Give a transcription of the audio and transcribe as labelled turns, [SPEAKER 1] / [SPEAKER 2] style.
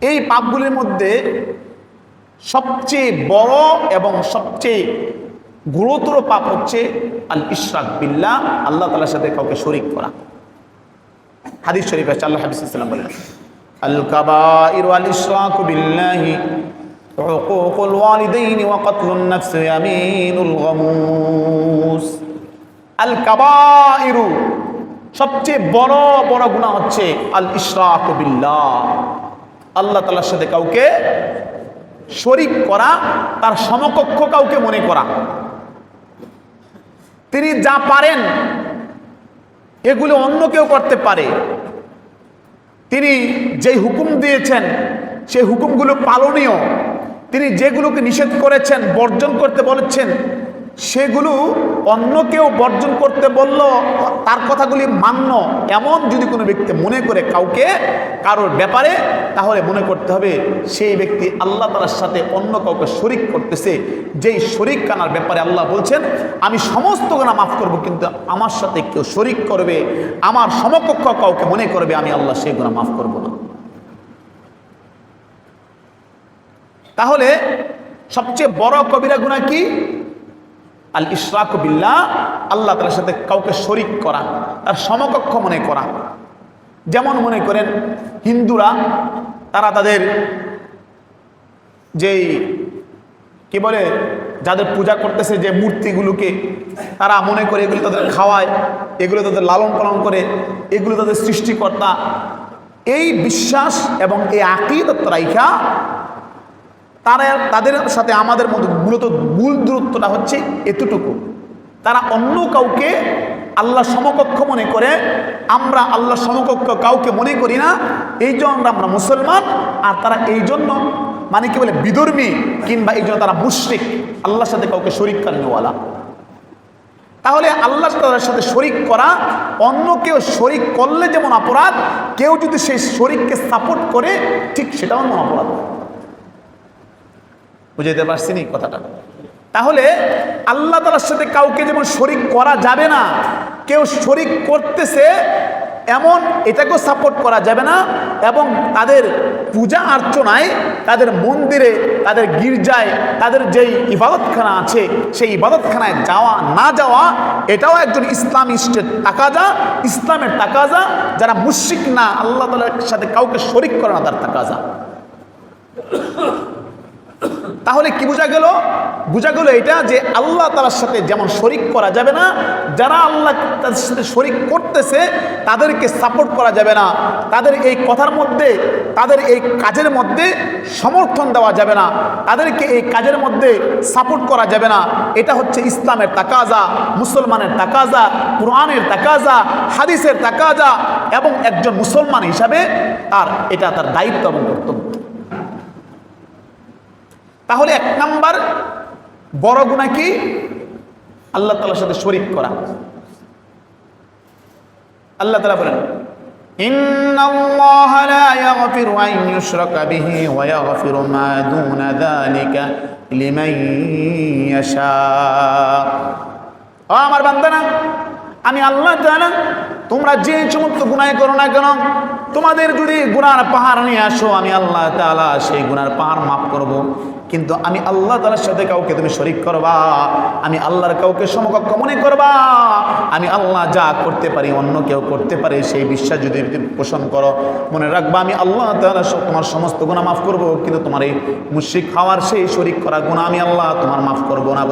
[SPEAKER 1] এই পাপগুলির মধ্যে সবচেয়ে বড় এবং সবচেয়ে গুরুতর পাপ হচ্ছে আল ইশরাক বিল্লাহ আল্লাহ তালার সাথে কাউকে শরিক করা হাদিস শরীফ আছে আল্লাহ হাবিস ইসলাম বলেন আল কাবাইর আল ইশরাক বিল্লাহি عقوق الوالدين وقتل النفس يمين الغموس আল কাবাইরু সবচেয়ে বড় বড় গুনাহ হচ্ছে আল ইশরাক বিল্লাহ আল্লাহ তাআলার সাথে কাউকে শরিক করা, তার সমকক্ষ কাউকে মনে করা। তিনি যা পারেন, এগুলো অন্য কেউ করতে পারে। তিনি যেই হুকুম দিয়েছেন, সেই হুকুমগুলো পালনীয়। তিনি যেগুলোকে নিষেধ করেছেন, বর্জন করতে বলেছেন, সেগুলো অন্য কেউ বর্জন করতে বলল, তার কথাগুলি মান্য। এমন যদি কোনো ব্যক্তি মনে করে কাউকে, কারোর ব্যাপারে, তাহলে মনে করতে হবে সেই ব্যক্তি আল্লাহ তালার সাথে অন্য কাউকে শরিক করতেছে। যেই শরিক কানার ব্যাপারে আল্লাহ বলছেন, আমি সমস্ত গোনা মাফ করব, কিন্তু আমার সাথে কেউ শরিক করবে, আমার সমকক্ষ কাউকে মনে করবে, আমি আল্লাহ সেই গোনা মাফ করব না। তাহলে সবচেয়ে বড় কবিরা গুণা কি? আল ইশরাক বিল্লাহ, আল্লাহ তালার সাথে কাউকে শরিক করা, তার সমকক্ষ মনে করা। যেমন মনে করেন হিন্দুরা, তারা তাদের যেই, কি বলে, যাদের পূজা করতেছে যে মূর্তিগুলোকে, তারা মনে করে এগুলো তাদের খাওয়ায়, এগুলো তাদের লালন পালন করে, এগুলো তাদের সৃষ্টিকর্তা। এই বিশ্বাস এবং এই আকিদত রাইখা তারা তাদের সাথে আমাদের মধ্যে মূলত মূল দূরত্বটা হচ্ছে এতটুকু। তারা অন্য কাউকে আল্লাহ সমকক্ষ মনে করে, আমরা আল্লাহ সমকক্ষ কাউকে মনে করি না, এই জন্য আমরা মুসলমান, আর তারা এই জন্য মানে কি বলে, বিধর্মী কিংবা এই জন্য তারা মুশ্রিক। আল্লাহর সাথে কাউকে শরিক করেনওয়ালা তাহলে আল্লাহ তালার সাথে শরিক করা, অন্য কেউ শরিক করলে যেমন অপরাধ, কেউ যদি সেই শরিককে সাপোর্ট করে, ঠিক সেটাও অপরাধ। বুঝাইতে পারছি নি কথাটা। তাহলে আল্লাহ তালার সাথে কাউকে যেমন শরিক করা যাবে না, কেউ শরিক করতেছে, এমন এটাকেও সাপোর্ট করা যাবে না এবং তাদের পূজা অর্চনায়, তাদের মন্দিরে, তাদের গির্জায়, তাদের যেই ইবাদতখানা আছে, সেই ইবাদতখানায় যাওয়া, না যাওয়া, এটাও একজন ইসলামিস্টের তাকাজা, ইসলামের তাকাজা, যারা মুশিক না, আল্লাহ তালার সাথে কাউকে শরিক করে না তার তাকাজা। তাহলে কি বোঝা গেল? বোঝা গেল এটা যে আল্লাহ তালার সাথে যেমন শরিক করা যাবে না, যারা আল্লাহ তাদের সাথে শরিক করতেছে, তাদেরকে সাপোর্ট করা যাবে না। তাদের এই কথার মধ্যে, তাদের এই কাজের মধ্যে সমর্থন দেওয়া যাবে না। তাদেরকে এই কাজের মধ্যে সাপোর্ট করা যাবে না। এটা হচ্ছে ইসলামের তাকাজা, মুসলমানের তাকাজা, কোরআনের তাকাজা, হাদিসের তাকাজা এবং একজন মুসলমান হিসাবে তার, এটা তার দায়িত্ব এবং কর্তব্য। তাহলে এক নাম্বার বড় গুণা কি আল্লাহ তালার সাথে শরিক করা আল্লাহ তালা বলেন إن الله لا يغفر أن يشرك به ويغفر ما دون ذلك لمن يشاء ও আমার বান্দানা আমি আল্লাহ জানা তোমরা যে সমস্ত গুনায় করো না কেন তোমাদের যদি গুনার পাহাড় নিয়ে আসো আমি আল্লাহ তাআলা সেই গুনার পাহাড় মাফ করব। কিন্তু আমি আল্লাহ তালার সাথে কাউকে তুমি শরিক করবা, আমি আল্লাহর কাউকে সমকক্ষ মনে করবা, আমি আল্লাহ যা করতে পারি, অন্য কেউ করতে পারে, সেই বিশ্বাস যদি পোষণ করো, মনে রাখবা আমি আল্লাহ তালা তোমার সমস্ত গুণা মাফ করব, কিন্তু তোমার এই মুশিক খাওয়ার সেই শরিক করা গুণা আমি আল্লাহ তোমার মাফ করব না।